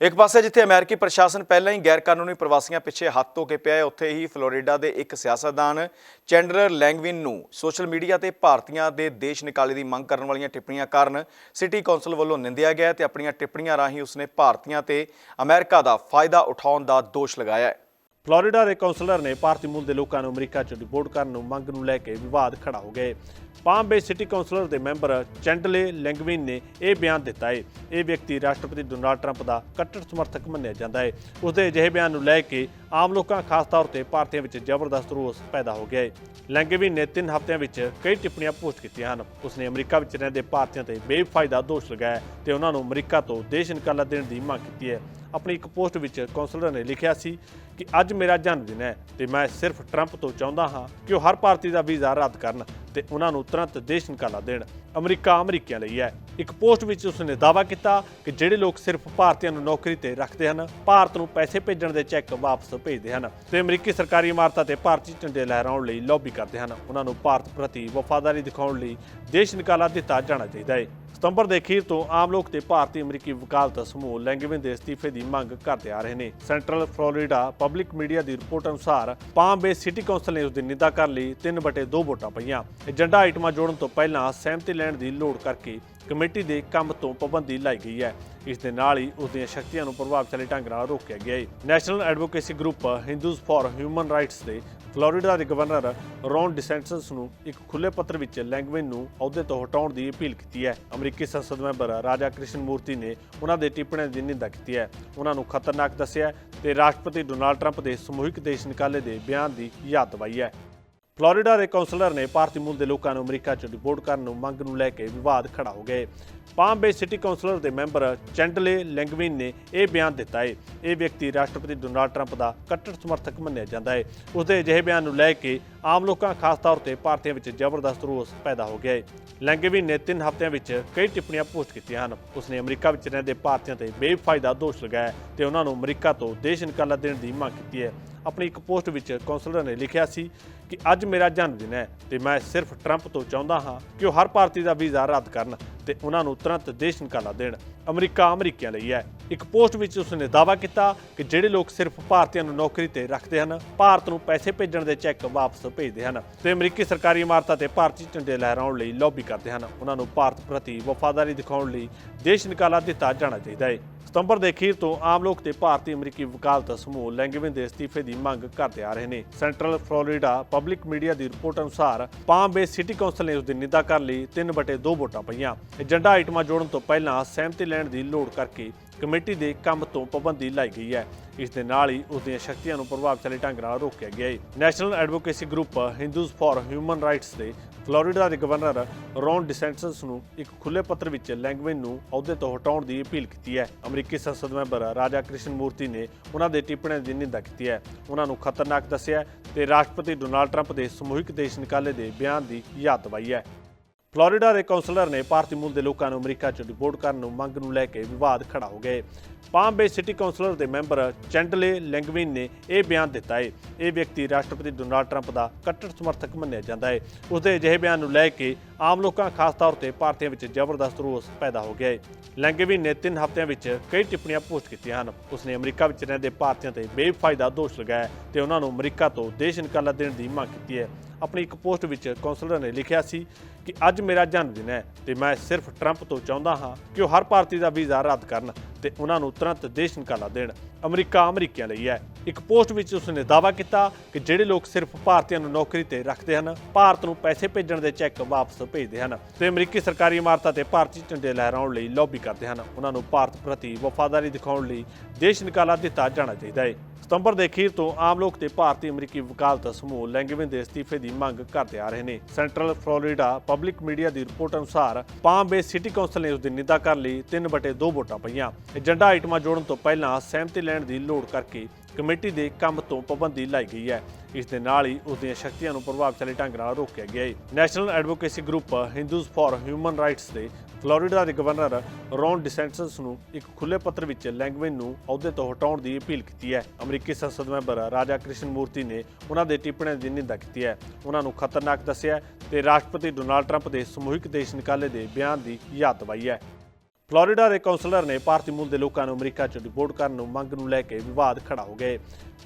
ਇੱਕ ਪਾਸੇ ਜਿੱਥੇ ਅਮਰੀਕੀ ਪ੍ਰਸ਼ਾਸਨ ਪਹਿਲਾਂ ਹੀ ਗੈਰ ਕਾਨੂੰਨੀ ਪ੍ਰਵਾਸੀਆਂ ਪਿੱਛੇ ਹੱਥ ਧੋ ਕੇ ਪਿਆ ਹੈ, ਉੱਥੇ ਹੀ ਫਲੋਰੀਡਾ ਦੇ ਇੱਕ ਸਿਆਸਤਦਾਨ ਚੈਂਡਲਰ ਲੈਂਗਵਿਨ ਨੂੰ ਸੋਸ਼ਲ ਮੀਡੀਆ ਤੇ ਭਾਰਤੀਆਂ ਦੇ ਦੇਸ਼ ਨਿਕਾਲੇ ਦੀ ਮੰਗ ਕਰਨ ਵਾਲੀਆਂ ਟਿੱਪਣੀਆਂ ਕਾਰਨ ਸਿਟੀ ਕੌਂਸਲ ਵੱਲੋਂ ਨਿੰਦਿਆ ਗਿਆ ਹੈ ਤੇ ਆਪਣੀਆਂ ਟਿੱਪਣੀਆਂ ਰਾਹੀਂ ਉਸਨੇ ਭਾਰਤੀਆਂ ਤੇ ਅਮਰੀਕਾ ਦਾ ਫਾਇਦਾ ਉਠਾਉਣ ਦਾ ਦੋਸ਼ ਲਗਾਇਆ ਹੈ। ਫਲੋਰੀਡਾ ਦੇ ਕਾਉਂਸਲਰ ਨੇ ਭਾਰਤੀ ਮੂਲ ਦੇ ਲੋਕਾਂ ਨੂੰ ਅਮਰੀਕਾ 'ਚ ਡਿਪੋਰਟ ਕਰਨ ਨੂੰ ਮੰਗ ਨੂੰ ਲੈ ਕੇ ਵਿਵਾਦ ਖੜਾ ਹੋ ਗਏ। ਪਾਮ ਬੇ ਸਿਟੀ ਕਾਉਂਸਲਰ ਦੇ ਮੈਂਬਰ ਚੈਂਡਲੇ ਲੈਂਗਵਿਨ ਨੇ ਇਹ ਬਿਆਨ ਦਿੱਤਾ ਹੈ ਇਹ ਵਿਅਕਤੀ ਰਾਸ਼ਟਰਪਤੀ ਡੋਨਾਲਡ ਟਰੰਪ ਦਾ ਕੱਟੜ ਸਮਰਥਕ ਮੰਨਿਆ ਜਾਂਦਾ ਹੈ ਉਸਦੇ ਅਜਿਹੇ ਬਿਆਨ ਨੂੰ ਲੈ ਕੇ ਆਮ ਲੋਕਾਂ, ਖਾਸ ਤੌਰ ਤੇ ਭਾਰਤੀਆਂ ਵਿੱਚ ਜ਼ਬਰਦਸਤ ਰੋਸ ਪੈਦਾ ਹੋ ਗਿਆ ਹੈ ਲੈਂਗਵਿਨ ਨੇ 3 ਹਫ਼ਤਿਆਂ ਵਿੱਚ ਕਈ ਟਿੱਪਣੀਆਂ ਪੋਸਟ ਕੀਤੀਆਂ ਹਨ। ਉਸਨੇ ਅਮਰੀਕਾ ਵਿੱਚ ਰਹਿੰਦੇ ਭਾਰਤੀਆਂ ਤੇ ਬੇਫਾਇਦਾ ਦੋਸ਼ ਲਗਾਇਆ ਤੇ ਉਹਨਾਂ ਨੂੰ ਅਮਰੀਕਾ ਤੋਂ ਦੇਸ਼ ਨਿਕਾਲਾ ਦੇਣ ਦੀ ਮੰਗ ਕੀਤੀ ਹੈ। ਆਪਣੀ ਇੱਕ ਪੋਸਟ ਵਿੱਚ ਕਾਉਂਸਲਰ ਨੇ ਲਿਖਿਆ ਸੀ ਕਿ ਅੱਜ ਮੇਰਾ ਜਨਮ ਦਿਨ ਹੈ ਤੇ ਮੈਂ ਸਿਰਫ ਟਰੰਪ ਤੋਂ ਚਾਹੁੰਦਾ ਹਾਂ ਕਿ ਉਹ ਹਰ ਭਾਰਤੀ ਦਾ ਵੀਜ਼ਾ ਰੱਦ ਕਰਨ ਤੇ ਉਹਨਾਂ ਨੂੰ ਤੁਰੰਤ ਦੇਸ਼ ਨਿਕਾਲਾ ਦੇਣ। ਅਮਰੀਕਾ ਅਮਰੀਕੀਆਂ ਲਈ ਹੈ। ਇੱਕ ਪੋਸਟ ਵਿੱਚ ਉਸਨੇ ਦਾਅਵਾ ਕੀਤਾ ਕਿ ਜਿਹੜੇ ਲੋਕ ਸਿਰਫ ਭਾਰਤੀਆਂ ਨੂੰ ਨੌਕਰੀ ਤੇ ਰੱਖਦੇ ਹਨ, ਭਾਰਤ ਨੂੰ ਪੈਸੇ ਭੇਜਣ ਦੇ ਚੈੱਕ ਵਾਪਸ ਭੇਜਦੇ ਹਨ ਤੇ ਅਮਰੀਕੀ ਸਰਕਾਰੀ ਇਮਾਰਤਾਂ ਤੇ ਭਾਰਤੀ ਝੰਡੇ ਲਹਿਰਾਉਣ ਲਈ ਲੌਬੀ ਕਰਦੇ ਹਨ। ਉਹਨਾਂ ਨੂੰ ਭਾਰਤ ਪ੍ਰਤੀ ਵਫਾਦਾਰੀ ਦਿਖਾਉਣ ਲਈ ਦੇਸ਼ ਨਿਕਾਲਾ ਦਿੱਤਾ ਜਾਣਾ ਚਾਹੀਦਾ ਹੈ। ਸਤੰਬਰ ਦੇ ਅਖੀਰ ਤੋਂ ਆਮ ਲੋਕ ਤੇ ਭਾਰਤੀ ਅਮਰੀਕੀ ਵਕਾਲਤ ਸਮੂਹ ਲੈਂਗਵਿਨ ਦੇ ਅਸਤੀਫੇ ਦੀ ਮੰਗ ਕਰਦੇ ਆ ਰਹੇ ਨੇ। ਸੈਂਟਰਲ ਫਲੋਰੀਡਾ ਪਬਲਿਕ ਮੀਡੀਆ ਦੀ ਰਿਪੋਰਟ ਅਨੁਸਾਰ ਪਾਮ ਬੇ ਸਿਟੀ ਕੌਂਸਲ ਨੇ ਉਸ ਦੀ ਨਿੰਦਾ ਕਰ ਲਈ 3/2 ਵੋਟਾਂ ਪਈਆਂ। ਏਜੰਡਾ ਆਈਟਮਾਂ ਜੋੜਨ ਤੋਂ ਪਹਿਲਾਂ ਸਹਿਮਤੀ ਲੈਣ ਦੀ ਲੋੜ ਕਰਕੇ ਕਮੇਟੀ ਦੇ ਕੰਮ ਤੋਂ ਪਾਬੰਦੀ ਲਾਈ ਗਈ ਹੈ। ਇਸ ਦੇ ਨਾਲ ਹੀ ਉਸ ਦੀਆਂ ਸ਼ਕਤੀਆਂ ਨੂੰ ਪ੍ਰਭਾਵਸ਼ਾਲੀ ਢੰਗ ਨਾਲ ਰੋਕਿਆ ਗਿਆ ਹੈ। National advocacy group, Hindus for human rights ਦੇ ਫਲੋਰੀਡਾ ਦੇ ਗਵਰਨਰ ਰੌਨ ਡਿਸੈਂਟਸ ਨੂੰ ਇੱਕ ਖੁੱਲੇ ਪੱਤਰ ਵਿੱਚ ਲੈਂਗਵਿਨ ਨੂੰ ਅਹੁਦੇ ਤੋਂ ਹਟਾਉਣ ਦੀ ਅਪੀਲ ਕੀਤੀ ਹੈ। ਅਮਰੀਕੀ ਸੰਸਦ ਮੈਂਬਰ ਰਾਜਾ ਕ੍ਰਿਸ਼ਨ ਮੂਰਤੀ ਨੇ ਉਹਨਾਂ ਦੇ ਟਿੱਪਣੀਆਂ ਦੀ ਨਿੰਦਾ ਕੀਤੀ ਹੈ। ਉਹਨਾਂ ਨੂੰ ਖਤਰਨਾਕ ਦੱਸਿਆ ਹੈ ਤੇ ਰਾਸ਼ਟਰਪਤੀ ਡੋਨਾਲਡ ਟਰੰਪ ਦੇ ਸਮੂਹਿਕ ਦੇਸ਼ ਨਿਕਾਲੇ ਦੇ ਬਿਆਨ ਦੀ ਯਾਦ ਦਿਵਾਈ ਹੈ। ਫਲੋਰੀਡਾ ਦੇ ਕਾਉਂਸਲਰ ਨੇ ਭਾਰਤੀ ਮੂਲ ਦੇ ਲੋਕਾਂ ਨੂੰ ਅਮਰੀਕਾ 'ਚ ਡਿਪੋਰਟ ਕਰਨ ਨੂੰ ਮੰਗ ਨੂੰ ਲੈ ਕੇ ਵਿਵਾਦ ਖੜਾ ਹੋ ਗਏ। ਪਾਮ ਬੇ ਸਿਟੀ ਕਾਉਂਸਲਰ ਦੇ ਮੈਂਬਰ ਚੈਂਡਲੇ ਲੈਂਗਵਿਨ ਨੇ ਇਹ ਬਿਆਨ ਦਿੱਤਾ ਹੈ। ਇਹ ਵਿਅਕਤੀ ਰਾਸ਼ਟਰਪਤੀ ਡੋਨਾਲਡ ਟਰੰਪ ਦਾ ਕੱਟੜ ਸਮਰਥਕ ਮੰਨਿਆ ਜਾਂਦਾ ਹੈ। ਉਸਦੇ ਅਜਿਹੇ ਬਿਆਨ ਨੂੰ ਲੈ ਕੇ ਆਮ ਲੋਕਾਂ, ਖਾਸ ਤੌਰ ਤੇ ਭਾਰਤੀਆਂ ਵਿੱਚ ਜ਼ਬਰਦਸਤ ਰੋਸ ਪੈਦਾ ਹੋ ਗਿਆ ਹੈ। ਲੈਂਗਵਿਨ ਨੇ 3 ਹਫ਼ਤਿਆਂ ਵਿੱਚ ਕਈ ਟਿੱਪਣੀਆਂ ਪੋਸਟ ਕੀਤੀਆਂ ਹਨ। ਉਸਨੇ ਅਮਰੀਕਾ ਵਿੱਚ ਰਹਿੰਦੇ ਭਾਰਤੀਆਂ ਤੇ ਬੇਫਾਇਦਾ ਦੋਸ਼ ਲਗਾਇਆ ਤੇ ਉਹਨਾਂ ਨੂੰ ਅਮਰੀਕਾ ਤੋਂ ਦੇਸ਼ ਨਿਕਾਲਾ ਦੇਣ ਦੀ ਮੰਗ ਕੀਤੀ ਹੈ। ਆਪਣੀ ਇੱਕ ਪੋਸਟ ਵਿੱਚ ਕਾਉਂਸਲਰ ਨੇ ਲਿਖਿਆ ਸੀ ਕਿ ਅੱਜ ਮੇਰਾ ਜਨਮ ਦਿਨ ਹੈ ਤੇ ਮੈਂ ਸਿਰਫ ਟਰੰਪ ਤੋਂ ਚਾਹੁੰਦਾ ਹਾਂ ਕਿ ਉਹ ਹਰ ਭਾਰਤੀ ਦਾ ਵੀਜ਼ਾ ਰੱਦ ਕਰਨ ਤੇ ਉਹਨਾਂ ਨੂੰ ਤੁਰੰਤ ਦੇਸ਼ ਨਿਕਾਲਾ ਦੇਣ। ਅਮਰੀਕਾ ਅਮਰੀਕੀਆਂ ਲਈ ਹੈ। ਇੱਕ ਪੋਸਟ ਵਿੱਚ ਉਸਨੇ ਦਾਅਵਾ ਕੀਤਾ ਕਿ ਜਿਹੜੇ ਲੋਕ ਸਿਰਫ ਭਾਰਤੀਆਂ ਨੂੰ ਨੌਕਰੀ ਤੇ ਰੱਖਦੇ ਹਨ, ਭਾਰਤ ਨੂੰ ਪੈਸੇ ਭੇਜਣ ਦੇ ਚੈੱਕ ਵਾਪਸ ਭੇਜਦੇ ਹਨ ਤੇ ਅਮਰੀਕੀ ਸਰਕਾਰੀ ਇਮਾਰਤਾਂ ਤੇ ਭਾਰਤੀ ਝੰਡੇ ਲਹਿਰਾਉਣ ਲਈ ਲੌਬੀ ਕਰਦੇ ਹਨ। ਉਹਨਾਂ ਨੂੰ ਭਾਰਤ ਪ੍ਰਤੀ ਵਫਾਦਾਰੀ ਦਿਖਾਉਣ ਲਈ ਦੇਸ਼ ਨਿਕਾਲਾ ਦਿੱਤਾ ਜਾਣਾ ਚਾਹੀਦਾ ਹੈ। ਸਤੰਬਰ ਦੇ ਅਖੀਰ ਤੋਂ ਆਮ ਲੋਕ ਤੇ ਭਾਰਤੀ ਅਮਰੀਕੀ ਵਕਾਲਤ ਸਮੂਹ ਲੈਂਗਵਿਨ ਦੇ ਅਸਤੀਫੇ ਦੀ ਮੰਗ ਕਰਦੇ ਆ ਰਹੇ ਨੇ। ਸੈਂਟਰਲ ਫਲੋਰੀਡਾ ਪਬਲਿਕ ਮੀਡੀਆ ਦੀ ਰਿਪੋਰਟ ਅਨੁਸਾਰ ਪਾਮ ਬੇ ਸਿਟੀ ਕੌਂਸਲ ਨੇ ਉਸ ਦੀ ਨਿੰਦਾ ਕਰ ਲਈ 3/2 ਵੋਟਾਂ ਪਈਆਂ। ਏਜੰਡਾ ਆਈਟਮਾਂ ਜੋੜਨ ਤੋਂ ਪਹਿਲਾਂ ਸਹਿਮਤੀ ਲੈਣ ਦੀ ਲੋੜ ਕਰਕੇ ਕਮੇਟੀ ਦੇ ਕੰਮ ਤੋਂ ਪਾਬੰਦੀ ਲਾਈ ਗਈ ਹੈ। ਇਸ ਦੇ ਨਾਲ ਹੀ ਉਸ ਦੀਆਂ ਸ਼ਕਤੀਆਂ ਨੂੰ ਪ੍ਰਭਾਵਸ਼ਾਲੀ ਢੰਗ ਨਾਲ ਰੋਕਿਆ ਗਿਆ ਹੈ। National advocacy group Hindus for human rights ਦੇ ਫਲੋਰੀਡਾ ਦੇ ਗਵਰਨਰ ਰੌਨ ਡਿਸੈਂਟਸ ਨੂੰ ਇੱਕ ਖੁੱਲੇ ਪੱਤਰ ਵਿੱਚ ਲੈਂਗਵਿਨ ਨੂੰ ਅਹੁਦੇ ਤੋਂ ਹਟਾਉਣ ਦੀ ਅਪੀਲ ਕੀਤੀ ਹੈ। ਅਮਰੀਕੀ ਸੰਸਦ ਮੈਂਬਰ ਰਾਜਾ ਕ੍ਰਿਸ਼ਨ ਮੂਰਤੀ ਨੇ ਉਹਨਾਂ ਦੇ ਟਿੱਪਣੀਆਂ ਦੀ ਨਿੰਦਾ ਕੀਤੀ ਹੈ। ਉਹਨਾਂ ਨੂੰ ਖਤਰਨਾਕ ਦੱਸਿਆ ਹੈ ਤੇ ਰਾਸ਼ਟਰਪਤੀ ਡੋਨਾਲਡ ਟਰੰਪ ਦੇ ਸਮੂਹਿਕ ਦੇਸ਼ ਨਿਕਾਲੇ ਦੇ ਬਿਆਨ ਦੀ ਯਾਦ ਦਵਾਈ ਹੈ। ਫਲੋਰੀਡਾ ਦੇ ਕੌਂਸਲਰ ਨੇ ਭਾਰਤੀ ਮੂਲ ਦੇ ਲੋਕਾਂ ਨੂੰ ਅਮਰੀਕਾ 'ਚ ਡਿਪੋਰਟ ਕਰਨ ਨੂੰ ਮੰਗ ਨੂੰ ਲੈ ਕੇ ਵਿਵਾਦ ਖੜਾ ਹੋ ਗਏ। ਪਾਮ ਬੇ ਸਿਟੀ ਕੌਂਸਲਰ ਦੇ ਮੈਂਬਰ ਚੈਂਡਲੇ ਲੈਂਗਵਿਨ ਨੇ ਇਹ ਬਿਆਨ ਦਿੱਤਾ ਹੈ ਇਹ ਵਿਅਕਤੀ ਰਾਸ਼ਟਰਪਤੀ ਡੋਨਾਲਡ ਟਰੰਪ ਦਾ ਕੱਟੜ ਸਮਰਥਕ ਮੰਨਿਆ ਜਾਂਦਾ ਹੈ ਉਸਦੇ ਅਜਿਹੇ ਬਿਆਨ ਨੂੰ ਲੈ ਕੇ ਆਮ ਲੋਕਾਂ, ਖਾਸ ਤੌਰ ਤੇ ਭਾਰਤੀਆਂ ਵਿੱਚ ਜ਼ਬਰਦਸਤ ਰੋਸ ਪੈਦਾ ਹੋ ਗਿਆ ਹੈ ਲੈਂਗਵਿਨ ਨੇ 3 ਹਫ਼ਤਿਆਂ ਵਿੱਚ ਕਈ ਟਿੱਪਣੀਆਂ ਪੋਸਟ ਕੀਤੀਆਂ ਹਨ। ਉਸਨੇ ਅਮਰੀਕਾ ਵਿੱਚ ਰਹਿੰਦੇ ਭਾਰਤੀਆਂ ਤੇ ਬੇਫਾਇਦਾ ਦੋਸ਼ ਲਗਾਇਆ ਤੇ ਉਹਨਾਂ ਨੂੰ ਅਮਰੀਕਾ ਤੋਂ ਦੇਸ਼ ਨਿਕਾਲਾ ਦੇਣ ਦੀ ਮੰਗ ਕੀਤੀ ਹੈ। ਆਪਣੀ ਇੱਕ ਪੋਸਟ ਵਿੱਚ ਕਾਉਂਸਲਰ ਨੇ ਲਿਖਿਆ ਸੀ ਕਿ ਅੱਜ ਮੇਰਾ ਜਨਮ ਦਿਨ ਹੈ ਤੇ ਮੈਂ ਸਿਰਫ ਟਰੰਪ ਤੋਂ ਚਾਹੁੰਦਾ ਹਾਂ ਕਿ ਉਹ ਹਰ ਭਾਰਤੀ ਦਾ ਵੀਜ਼ਾ ਰੱਦ ਕਰਨ ਤੇ ਉਹਨਾਂ ਨੂੰ ਤੁਰੰਤ ਦੇਸ਼ ਨਿਕਾਲਾ ਦੇਣ। ਅਮਰੀਕਾ ਅਮਰੀਕੀਆਂ ਲਈ ਹੈ। ਇੱਕ ਪੋਸਟ ਵਿੱਚ ਉਸਨੇ ਦਾਅਵਾ ਕੀਤਾ ਕਿ ਜਿਹੜੇ ਲੋਕ ਸਿਰਫ ਭਾਰਤੀਆਂ ਨੂੰ ਨੌਕਰੀ ਤੇ ਰੱਖਦੇ ਹਨ, ਭਾਰਤ ਨੂੰ ਪੈਸੇ ਭੇਜਣ ਦੇ ਚੈੱਕ ਵਾਪਸ ਭੇਜਦੇ ਹਨ ਤੇ ਅਮਰੀਕੀ ਸਰਕਾਰੀ ਇਮਾਰਤਾਂ ਤੇ ਭਾਰਤੀ ਝੰਡੇ ਲਹਿਰਾਉਣ ਲਈ ਲੌਬੀ ਕਰਦੇ ਹਨ। ਉਹਨਾਂ ਨੂੰ ਭਾਰਤ ਪ੍ਰਤੀ ਵਫਾਦਾਰੀ ਦਿਖਾਉਣ ਲਈ ਦੇਸ਼ ਨਿਕਾਲਾ ਦਿੱਤਾ ਜਾਣਾ ਚਾਹੀਦਾ ਹੈ। ਸਤੰਬਰ ਦੇ ਅਖੀਰ ਤੋਂ ਆਮ ਲੋਕ ਤੇ ਭਾਰਤੀ ਅਮਰੀਕੀ ਵਕਾਲਤ ਸਮੂਹ ਲੈਂਗਵਿਨ ਦੇ ਅਸਤੀਫੇ ਦੀ ਮੰਗ ਕਰਦੇ ਆ ਰਹੇ ਨੇ। ਸੈਂਟਰਲ ਫਲੋਰੀਡਾ ਪਬਲਿਕ ਮੀਡੀਆ ਦੀ ਰਿਪੋਰਟ ਅਨੁਸਾਰ ਪਾਮ ਬੇ ਸਿਟੀ ਕੌਂਸਲ ਨੇ ਉਸ ਦੀ ਨਿੰਦਾ ਕਰਨ ਲਈ। 3/2 ਵੋਟਾਂ ਪਈਆਂ। ਏਜੰਡਾ ਆਈਟਮਾਂ ਜੋੜਨ ਤੋਂ ਪਹਿਲਾਂ ਸਹਿਮਤੀ ਲੈਣ ਦੀ ਲੋੜ ਕਰਕੇ ਕਮੇਟੀ ਦੇ ਕੰਮ ਤੋਂ ਪਾਬੰਦੀ ਲਾਈ ਗਈ ਹੈ। ਇਸ ਦੇ ਨਾਲ ਹੀ ਉਸ ਦੀਆਂ ਸ਼ਕਤੀਆਂ ਨੂੰ ਪ੍ਰਭਾਵਸ਼ਾਲੀ ਢੰਗ ਨਾਲ ਰੋਕਿਆ ਗਿਆ ਹੈ। National advocacy group Hindus for human rights ਦੇ ਫਲੋਰੀਡਾ ਦੇ ਗਵਰਨਰ ਰੌਨ ਡਿਸੈਂਟਸ ਨੂੰ ਇੱਕ ਖੁੱਲੇ ਪੱਤਰ ਵਿੱਚ ਲੈਂਗਵਿਨ ਨੂੰ ਅਹੁਦੇ ਤੋਂ ਹਟਾਉਣ ਦੀ ਅਪੀਲ ਕੀਤੀ ਹੈ। ਅਮਰੀਕੀ ਸੰਸਦ ਮੈਂਬਰ ਰਾਜਾ ਕ੍ਰਿਸ਼ਨ ਮੂਰਤੀ ਨੇ ਉਹਨਾਂ ਦੇ ਟਿੱਪਣੀਆਂ ਦੀ ਨਿੰਦਾ ਕੀਤੀ ਹੈ। ਉਹਨਾਂ ਨੂੰ ਖਤਰਨਾਕ ਦੱਸਿਆ ਹੈ ਤੇ ਰਾਸ਼ਟਰਪਤੀ ਡੋਨਾਲਡ ਟਰੰਪ ਦੇ ਸਮੂਹਿਕ ਦੇਸ਼ ਨਿਕਾਲੇ ਦੇ ਬਿਆਨ ਦੀ ਯਾਦ ਦਿਵਾਈ ਹੈ। ਫਲੋਰੀਡਾ ਦੇ ਕਾਉਂਸਲਰ ਨੇ ਭਾਰਤੀ ਮੂਲ ਦੇ ਲੋਕਾਂ ਨੂੰ ਅਮਰੀਕਾ 'ਚ ਡਿਪੋਰਟ ਕਰਨ ਨੂੰ ਮੰਗ ਨੂੰ ਲੈ ਕੇ ਵਿਵਾਦ ਖੜਾ ਹੋ ਗਏ।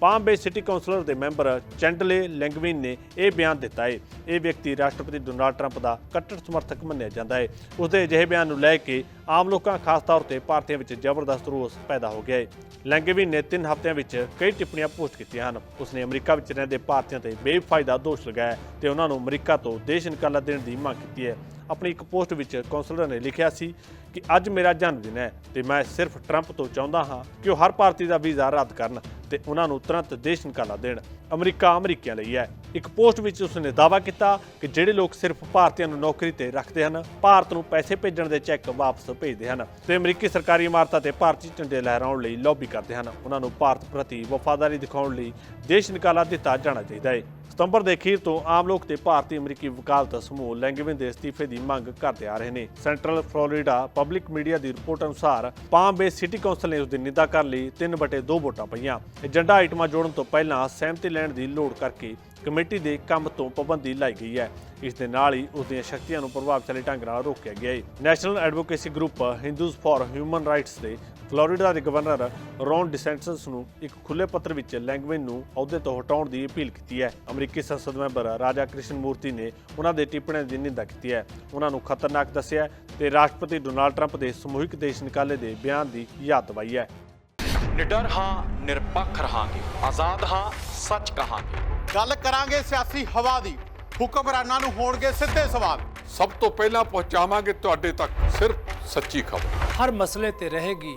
ਪਾਮ ਬੇ ਸਿਟੀ ਕਾਉਂਸਲਰ ਦੇ ਮੈਂਬਰ ਚੈਂਡਲੇ ਲੈਂਗਵਿਨ ਨੇ ਇਹ ਬਿਆਨ ਦਿੱਤਾ ਹੈ। ਇਹ ਵਿਅਕਤੀ ਰਾਸ਼ਟਰਪਤੀ ਡੋਨਾਲਡ ਟਰੰਪ ਦਾ ਕੱਟੜ ਸਮਰਥਕ ਮੰਨਿਆ ਜਾਂਦਾ ਹੈ। ਉਸਦੇ ਅਜਿਹੇ ਬਿਆਨ ਨੂੰ ਲੈ ਕੇ ਆਮ ਲੋਕਾਂ, ਖਾਸ ਤੌਰ ਤੇ ਭਾਰਤੀਆਂ ਵਿੱਚ ਜ਼ਬਰਦਸਤ ਰੋਸ ਪੈਦਾ ਹੋ ਗਿਆ ਹੈ। ਲੈਂਗਵਿਨ ਨੇ 3 ਹਫ਼ਤਿਆਂ ਵਿੱਚ ਕਈ ਟਿੱਪਣੀਆਂ ਪੋਸਟ ਕੀਤੀਆਂ ਹਨ। ਉਸਨੇ ਅਮਰੀਕਾ ਵਿੱਚ ਰਹਿੰਦੇ ਭਾਰਤੀਆਂ ਤੇ ਬੇਫਾਇਦਾ ਦੋਸ਼ ਲਗਾਇਆ ਹੈ ਤੇ ਉਹਨਾਂ ਨੂੰ ਅਮਰੀਕਾ ਤੋਂ ਦੇਸ਼ ਨਿਕਾਲਾ ਦੇਣ ਦੀ ਮੰਗ ਕੀਤੀ ਹੈ। ਆਪਣੀ ਇੱਕ ਪੋਸਟ ਵਿੱਚ ਕਾਉਂਸਲਰ ਨੇ ਲਿਖਿਆ ਸੀ ਕਿ ਅੱਜ ਮੇਰਾ ਜਨਮ ਦਿਨ ਹੈ ਤੇ ਮੈਂ ਸਿਰਫ ਟਰੰਪ ਤੋਂ ਚਾਹੁੰਦਾ ਹਾਂ ਕਿ ਉਹ ਹਰ ਭਾਰਤੀ ਦਾ ਵੀਜ਼ਾ ਰੱਦ ਕਰਨ ਤੇ ਉਹਨਾਂ ਨੂੰ ਤੁਰੰਤ ਦੇਸ਼ ਨਿਕਾਲਾ ਦੇਣ। ਅਮਰੀਕਾ ਅਮਰੀਕੀਆਂ ਲਈ ਹੈ। ਇੱਕ ਪੋਸਟ ਵਿੱਚ ਉਸਨੇ ਦਾਅਵਾ ਕੀਤਾ ਕਿ ਜਿਹੜੇ ਲੋਕ ਸਿਰਫ ਭਾਰਤੀਆਂ ਨੂੰ ਨੌਕਰੀ ਤੇ ਰੱਖਦੇ ਹਨ, ਭਾਰਤ ਨੂੰ ਪੈਸੇ ਭੇਜਣ ਦੇ ਚੈੱਕ ਵਾਪਸ ਭੇਜਦੇ ਹਨ ਤੇ ਅਮਰੀਕੀ ਸਰਕਾਰੀ ਇਮਾਰਤਾਂ ਤੇ ਭਾਰਤੀ ਝੰਡੇ ਲਹਿਰਾਉਣ ਲਈ ਲੌਬੀ ਕਰਦੇ ਹਨ। ਉਹਨਾਂ ਨੂੰ ਭਾਰਤ ਪ੍ਰਤੀ ਵਫਾਦਾਰੀ ਦਿਖਾਉਣ ਲਈ ਦੇਸ਼ ਨਿਕਾਲਾ ਦਿੱਤਾ ਜਾਣਾ ਚਾਹੀਦਾ ਹੈ। ਸਤੰਬਰ ਦੇ ਅਖੀਰ ਤੋਂ ਆਮ ਲੋਕ ਤੇ ਭਾਰਤੀ ਅਮਰੀਕੀ ਵਕਾਲਤ ਸਮੂਹ ਲੈਂਗਵਿਨ ਦੇ ਅਸਤੀਫੇ ਦੀ ਮੰਗ ਕਰਦੇ ਆ ਰਹੇ ਨੇ। ਸੈਂਟਰਲ ਫਲੋਰੀਡਾ ਪਬਲਿਕ ਮੀਡੀਆ ਦੀ ਰਿਪੋਰਟ ਅਨੁਸਾਰ ਪਾਮ ਬੇ ਸਿਟੀ ਕੌਂਸਲ ਨੇ ਉਸ ਦੀ ਨਿੰਦਾ ਕਰ ਲਈ। 3/2 ਵੋਟਾਂ ਪਈਆਂ। ਏਜੰਡਾ ਆਈਟਮਾਂ ਜੋੜਨ ਤੋਂ ਪਹਿਲਾਂ ਸਹਿਮਤੀ ਲੈਣ ਦੀ ਲੋੜ ਕਰਕੇ ਕਮੇਟੀ ਦੇ ਕੰਮ ਤੋਂ ਪਾਬੰਦੀ ਲਾਈ ਗਈ ਹੈ। ਇਸ ਦੇ ਨਾਲ ਹੀ ਉਸ ਦੀਆਂ ਸ਼ਕਤੀਆਂ ਨੂੰ ਪ੍ਰਭਾਵਸ਼ਾਲੀ ਢੰਗ ਨਾਲ ਰੋਕਿਆ ਗਿਆ ਹੈ। National advocacy group Hindus for human rights ਦੇ ਫਲੋਰੀਡਾ ਦੇ ਗਵਰਨਰ ਰੌਨ ਡਿਸੈਂਟਸ ਨੂੰ ਇੱਕ ਖੁੱਲੇ ਪੱਤਰ ਵਿੱਚ ਲੈਂਗਵਿਨ ਨੂੰ ਅਹੁਦੇ ਤੋਂ ਹਟਾਉਣ ਦੀ ਅਪੀਲ ਕੀਤੀ ਹੈ। ਅਮਰੀਕੀ ਸੰਸਦ ਮੈਂਬਰ ਰਾਜਾ ਕ੍ਰਿਸ਼ਨ ਮੂਰਤੀ ਨੇ ਉਹਨਾਂ ਦੇ ਟਿੱਪਣੀਆਂ ਦੀ ਨਿੰਦਾ ਕੀਤੀ ਹੈ। ਉਹਨਾਂ ਨੂੰ ਖਤਰਨਾਕ ਦੱਸਿਆ ਤੇ ਰਾਸ਼ਟਰਪਤੀ ਡੋਨਾਲਡ ਟਰੰਪ ਦੇ ਸਮੂਹਿਕ ਦੇਸ਼ ਨਿਕਾਲੇ ਦੇ ਬਿਆਨ ਦੀ ਯਾਦ ਦਿਵਾਈ ਹੈ। ਨਿਡਰ ਹਾਂ ਨਿਰਪੱਖ ਰਹਾਂਗੇ। ਆਜ਼ਾਦ ਹਾਂ ਸੱਚ ਕਹਾਂਗੇ। ਗੱਲ ਕਰਾਂਗੇ ਸਿਆਸੀ ਹਵਾ ਦੀ। ਹੁਕਮਰਾਨਾਂ ਨੂੰ ਹੋਣਗੇ ਸਿੱਧੇ ਸਵਾਲ। ਸਭ ਤੋਂ ਪਹਿਲਾਂ ਪਹੁੰਚਾਵਾਂਗੇ ਤੁਹਾਡੇ ਤੱਕ ਸਿਰਫ ਸੱਚੀ ਖਬਰ। ਹਰ ਮਸਲੇ ਤੇ ਰਹੇਗੀ